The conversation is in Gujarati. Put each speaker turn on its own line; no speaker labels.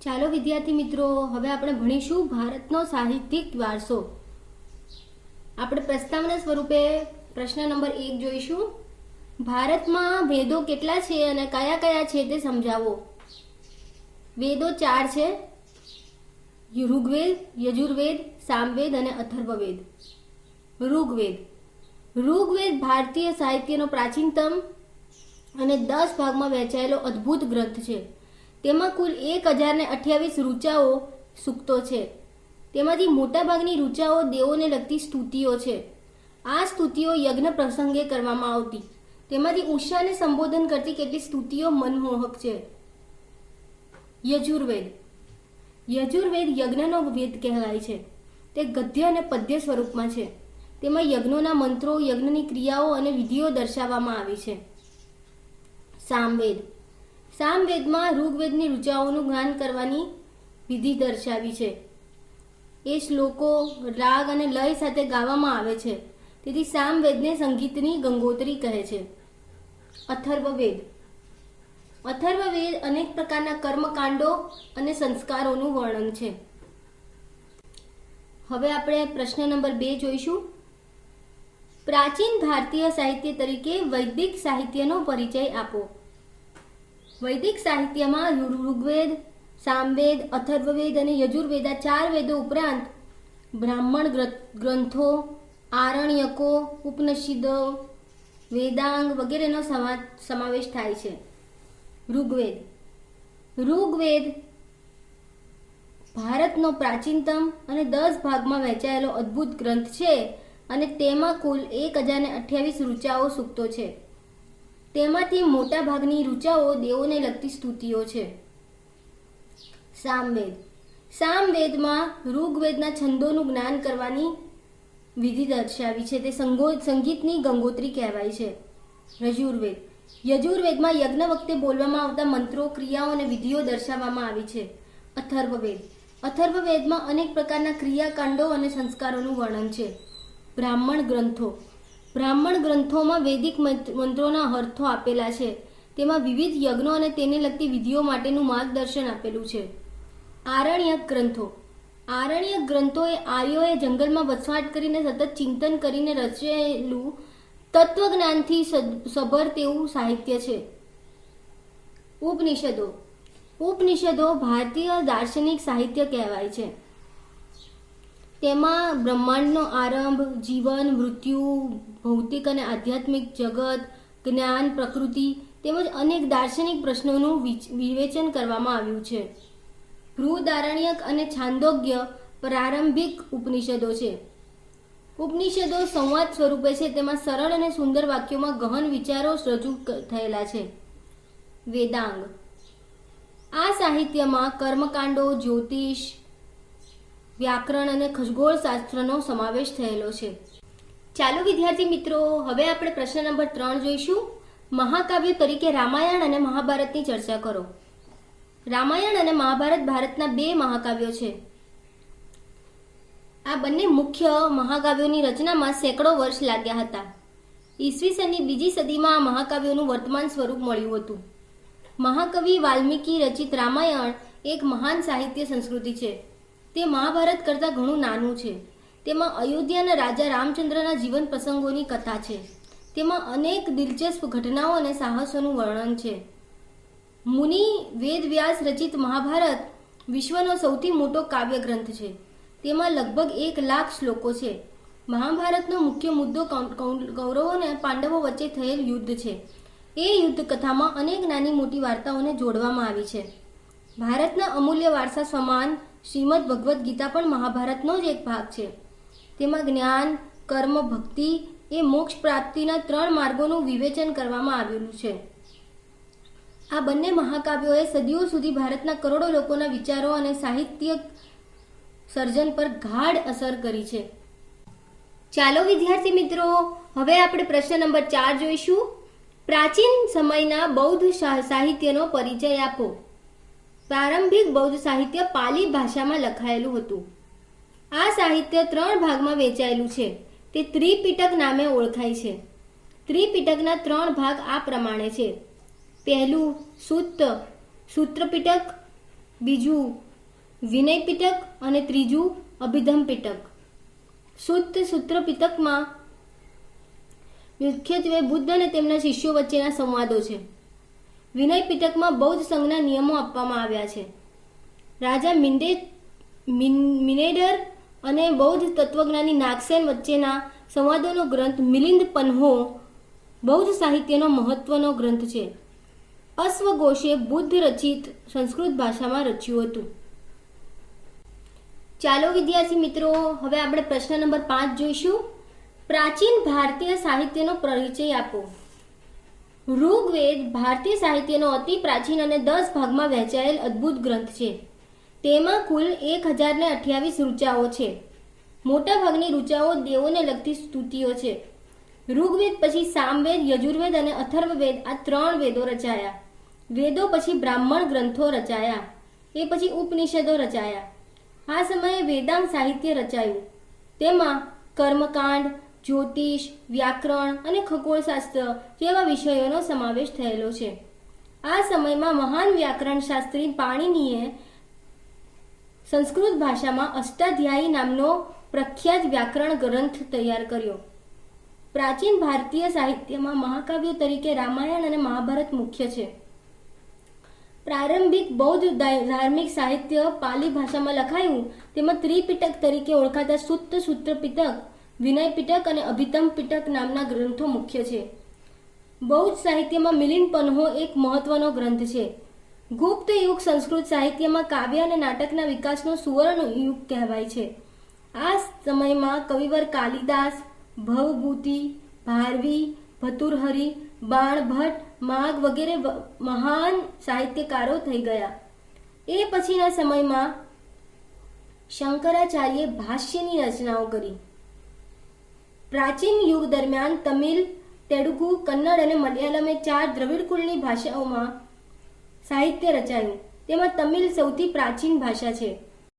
ચાલો વિદ્યાર્થી મિત્રો, હવે આપણે ભણીશું ભારતનો સાહિત્યિક વારસો આપણે પ્રસ્તાવના સ્વરૂપે પ્રશ્ન નંબર એક જોઈશું. ભારતમાં વેદો કેટલા છે અને કયા કયા છે તે સમજાવો. વેદો ચાર છે. ઋગ્વેદ, યજુર્વેદ, સામવેદ અને અથર્વવેદ. ઋગ્વેદ. ઋગ્વેદ ભારતીય સાહિત્યનો પ્રાચીનતમ અને દસ ભાગમાં વહેંચાયેલો અદ્ભુત ગ્રંથ છે. તેમાં કુલ એક હજાર ને અઠ્યાવીસ રૂચાઓ સૂક્તો છે. તેમાંથી મોટાભાગની રૂચાઓ દેવોને લગતી સ્તુતિઓ છે. આ સ્તુતિઓ યજ્ઞ પ્રસંગે કરવામાં આવતી. તેમાંથી ઉષાને સંબોધન કરતી કેટલીક સ્તુતિઓ મનમોહક છે. યજુર્વેદ. યજુર્વેદ યજ્ઞનો વેદ કહેવાય છે. તે ગદ્ય અને પદ્ય સ્વરૂપમાં છે. તેમાં યજ્ઞોના મંત્રો, યજ્ઞની ક્રિયાઓ અને વિધિઓ દર્શાવવામાં આવી છે. સામવેદ. સામવેદમાં ઋગ્વેદની ઋચાઓનું જ્ઞાન કરવાની વિધિ દર્શાવી છે. એ શ્લોકો રાગ અને લય સાથે ગાવામાં આવે છે. તેથી સામવેદને સંગીતની ગંગોત્રી કહે છે. અથર્વવેદ. અથર્વવેદ અનેક પ્રકારના કર્મકાંડો અને સંસ્કારોનું વર્ણન છે. હવે આપણે પ્રશ્ન નંબર બે જોઈશું. પ્રાચીન ભારતીય સાહિત્ય તરીકે વૈદિક સાહિત્યનો પરિચય આપો. વૈદિક સાહિત્યમાં ઋગ્વેદ સામવેદ, અથર્વવેદ અને યજુર્વેદ આ ચાર વેદો ઉપરાંત બ્રાહ્મણ ગ્રંથો, આરણ્યકો, ઉપનિષદો, વેદાંગ વગેરેનો સમા- સમાવેશ થાય છે. ઋગ્વેદ. ઋગ્વેદ ભારતનો પ્રાચીનતમ અને દસ ભાગમાં વહેંચાયેલો અદ્ભુત ગ્રંથ છે અને તેમાં કુલ એક હજાર અઠ્યાવીસ રૂચાઓ સૂક્તો છે. તેમાંથી મોટા ભાગની રૂચાઓ દેવોને લગતી સ્તુતિઓ છે. સામવેદ. સામવેદમાં ઋગ્વેદના છંદોનું જ્ઞાન કરવાની વિધિ દર્શાવી છે. તે સંગો, સંગીતની ગંગોત્રી કહેવાય છે. યજુર્વેદ. યજુર્વેદમાં યજ્ઞ વખતે બોલવામાં આવતા મંત્રો, ક્રિયાઓ અને વિધિઓ દર્શાવવામાં આવી છે. અથર્વવેદ. અથર્વવેદમાં અનેક પ્રકારના ક્રિયાકાંડો અને સંસ્કારોનું વર્ણન છે. બ્રાહ્મણ ગ્રંથો. બ્રાહ્મણ ગ્રંથોમાં વૈદિક મંત- મંત્રોના અર્થો આપેલા છે. તેમાં વિવિધ યજ્ઞો અને તેને લગતી વિધિઓ માટેનું માર્ગદર્શન આપેલું છે. આરણ્યક ગ્રંથો. આરણ્યક ગ્રંથો એ આર્યોએ જંગલમાં વસવાટ કરીને સતત ચિંતન કરીને રચેલું તત્વજ્ઞાનથી સભર તેવું સાહિત્ય છે. ઉપનિષદો. ઉપનિષદો ભારતીય દાર્શનિક સાહિત્ય કહેવાય છે. તેમાં બ્રહ્માંડનો આરંભ, જીવન, મૃત્યુ, ભૌતિક અને આધ્યાત્મિક જગત, જ્ઞાન, પ્રકૃતિ તેમજ અનેક દાર્શનિક પ્રશ્નોનું વિવેચન કરવામાં આવ્યું છે. બૃહદારણ્યક અને છાંદોગ્ય પ્રારંભિક ઉપનિષદો છે. ઉપનિષદો સંવાદ સ્વરૂપે છે, તેમાં સરળ અને સુંદર વાક્યોમાં ગહન વિચારો રજૂ થયેલા છે. વેદાંગ. આ સાહિત્યમાં કર્મકાંડો, જ્યોતિષ વ્યાકરણ અને ખગોળ શાસ્ત્રનો સમાવેશ થયેલો છે. ચાલો વિદ્યાર્થી મિત્રો, હવે આપણે પ્રશ્ન નંબર ત્રણ જોઈશું. મહાકાવ્ય તરીકે રામાયણ અને મહાભારતની ચર્ચા કરો. રામાયણ અને મહાભારત ભારતના બે મહાકાવ્યો છે. આ બંને મુખ્ય મહાકાવ્યોની રચનામાં સેંકડો વર્ષ લાગ્યા હતા. ઈસવીસનની બીજી સદીમાં આ મહાકાવ્યોનું વર્તમાન સ્વરૂપ મળ્યું હતું. મહાકવિ વાલ્મીકી રચિત રામાયણ એક મહાન સાહિત્ય સંસ્કૃતિ છે. તે મહાભારત કરતાં ઘણું નાનું છે. તેમાં અયોધ્યાના રાજા રામચંદ્રના જીવન પ્રસંગોની કથા છે. તેમાં અનેક દિલચસ્પ ઘટનાઓ અને સાહસોનું વર્ણન છે. મુનિ વેદવ્યાસ રચિત મહાભારત વિશ્વનો સૌથી મોટો કાવ્ય ગ્રંથ છે. તેમાં લગભગ એક લાખ શ્લોકો છે. મહાભારતનો મુખ્ય મુદ્દો કૌરવો અને પાંડવો વચ્ચે થયેલ યુદ્ધ છે. એ યુદ્ધ કથામાં અનેક નાની મોટી વાર્તાઓને જોડવામાં આવી છે. ભારતના અમૂલ્ય વારસા સમાન શ્રીમદ ભગવદ્ ગીતા પણ મહાભારતનો જ એક ભાગ છે. તેમાં જ્ઞાન, કર્મ, ભક્તિ એ મોક્ષ પ્રાપ્તિના ત્રણ માર્ગોનું વિવેચન કરવામાં આવેલું છે. આ બંને મહાકાવ્યોએ સદીઓ સુધી ભારતના કરોડો લોકોના વિચારો અને સાહિત્ય સર્જન પર ગાઢ અસર કરી છે. ચાલો વિદ્યાર્થી મિત્રો, હવે આપણે પ્રશ્ન નંબર ચાર જોઈશું. પ્રાચીન સમયના બૌદ્ધ સાહિત્યનો પરિચય આપો. પ્રારંભિક બૌદ્ધ સાહિત્ય પાલી ભાષામાં લખાયેલું હતું. આ સાહિત્ય ત્રણ ભાગમાં વેચાયેલું છે. તે ત્રિપિટક નામે ઓળખાય છે. ત્રિપિટકના ત્રણ ભાગ આ પ્રમાણે છે. પહેલું સૂત્ર સૂત્રપિટક, બીજું વિનય પિટક અને ત્રીજું અભિધમ પિટક શુદ્ધ સૂત્ર પિટકમાં મુખ્યત્વે બુદ્ધ અને તેમના શિષ્યો વચ્ચેના સંવાદો છે. વિનય પિટકમાં બૌદ્ધ સંઘના નિયમો આપવામાં આવ્યા છે. રાજા મિન્ડે મિન- મિનેડર અને બૌદ્ધ તત્વજ્ઞાની નાગસેન વચ્ચેના સંવાદોનો ગ્રંથ મિલિંદ પન્હો બૌદ્ધ સાહિત્યનો મહત્વનો ગ્રંથ છે. અશ્વઘોષે બુદ્ધ રચિત સંસ્કૃત ભાષામાં રચ્યું હતું. ચાલો વિદ્યાર્થી મિત્રો, હવે આપણે પ્રશ્ન નંબર પાંચ જોઈશું. પ્રાચીન ભારતીય સાહિત્યનો પરિચય આપો. ઋગ્વેદ ભારતીય સાહિત્યનો અતિ પ્રાચીન અને દસ ભાગમાં વહેંચાયેલ અદ્ભુત ગ્રંથ છે. તેમાં કુલ એક હજાર ને અઠ્યાવીસ ઋચાઓ છે. મોટાભાગની ઋચાઓ દેવોને લગતી સ્તુતિઓ છે. ઋગ્વેદ પછી સામવેદ, યજુર્વેદ અને અથર્વવેદ આ ત્રણ વેદો રચાયા. વેદો પછી બ્રાહ્મણ ગ્રંથો રચાયા. એ પછી ઉપનિષદો રચાયા. આ સમયે વેદાંગ સાહિત્ય રચાયું. તેમાં કર્મકાંડ જ્યોતિષ, વ્યાકરણ અને ખગોળશાસ્ત્ર જેવા વિષયોનો સમાવેશ થયેલો છે. આ સમયમાં મહાન વ્યાકરણ શાસ્ત્રી પાણીનીએ સંસ્કૃત ભાષામાં અષ્ટાધ્યાયી નામનો પ્રખ્યાત વ્યાકરણ ગ્રંથ તૈયાર કર્યો. પ્રાચીન ભારતીય સાહિત્યમાં મહાકાવ્યો તરીકે રામાયણ અને મહાભારત મુખ્ય છે. પ્રારંભિક બૌદ્ધ ધાર્મિક સાહિત્ય પાલી ભાષામાં લખાયું તેમાં ત્રિપિટક તરીકે ઓળખાતા સૂત્ર સૂત્ર પિટક વિનય પિટક અને અભિતમ પિટક નામના ગ્રંથો મુખ્ય છે. બૌદ્ધ સાહિત્યમાં મિલિંદ પન્હો એક મહત્વનો ગ્રંથ છે. ગુપ્ત યુગ સંસ્કૃત સાહિત્યમાં કાવ્ય અને નાટકના વિકાસનો સુવર્ણ યુગ કહેવાય છે. આ સમયમાં કવિવર કાલિદાસ, ભવભૂતિ, ભારવી, ભતુરહરી, બાણભટ્ટ માઘ વગેરે મહાન સાહિત્યકારો થઈ ગયા. એ પછીના સમયમાં શંકરાચાર્યે ભાષ્યની રચનાઓ કરી. પ્રાચીન યુગ દરમિયાન તમિલ, તેલુગુ, કન્નડ અને મલયાલમ ચાર દ્રવિડ કુળની ભાષાઓમાં સાહિત્ય રચાયું. તેમાં તમિલ સૌથી પ્રાચીન ભાષા છે.